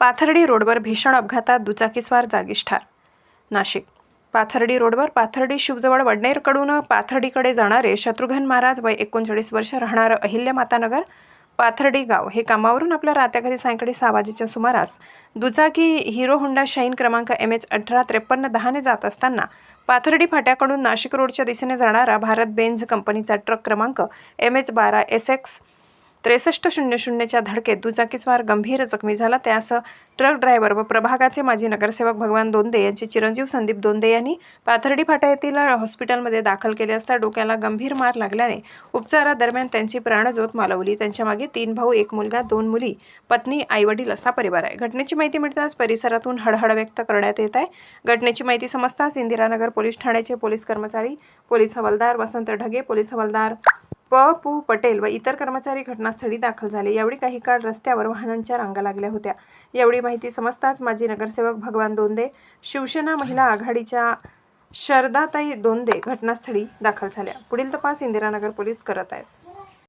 पाथर्डी रोडवर भीषण अपघातात दुचाकीस्वार जागीच ठार नाशिक. पाथर्डी रोडवर पाथर्डी शिवजवळ वडनेरकडून पाथर्डीकडे जाणारे शत्रुघ्न महाराज वय एकोणचाळीस वर्ष राहणारं अहिल्यामातानगर पाथर्डी गाव. हे कामावरून आपल्या रात्या घरी सायंकाळी सहा वाजेच्या सुमारास दुचाकी हिरो होंडा शाईन क्रमांक एम एच अठरा त्रेपन्न दहाने जात असताना पाथर्डी फाट्याकडून नाशिक रोडच्या दिशेने जाणारा भारत बेंझ कंपनीचा ट्रक क्रमांक एम एच बारा एस एक्स त्रेसष्ट शून्य शून्यच्या धडकेत दुचाकीस्वार गंभीर जखमी झाला. त्यास ट्रक ड्रायव्हर व प्रभागाचे माजी नगरसेवक भगवान दोंदे यांचे चिरंजीव संदीप दोंदे यांनी पाथर्डी फाटा येथील हॉस्पिटलमध्ये दाखल केले असता डोक्याला गंभीर मार लागल्याने उपचारादरम्यान त्यांची प्राणज्योत मालवली त्यांच्या मागे तीन भाऊ एक मुलगा दोन मुली पत्नी आईवडील असा परिवार आहे. घटनेची माहिती मिळताच परिसरातून हळहळ व्यक्त करण्यात येत आहे. घटनेची माहिती समजताच इंदिरानगर पोलीस ठाण्याचे पोलीस कर्मचारी पोलीस हवालदार वसंत ढगे पोलीस हवालदार प पू पटेल व इतर कर्मचारी घटनास्थळी दाखल झाले. यावेळी काही काळ रस्त्यावर वाहनांच्या रांगा लागल्या होत्या. यावेळी माहिती समजताच माजी नगरसेवक भगवान दोंदे शिवसेना महिला आघाडीच्या शरदाताई दोंदे घटनास्थळी दाखल झाल्या. पुढील तपास इंदिरानगर पोलीस करत आहेत.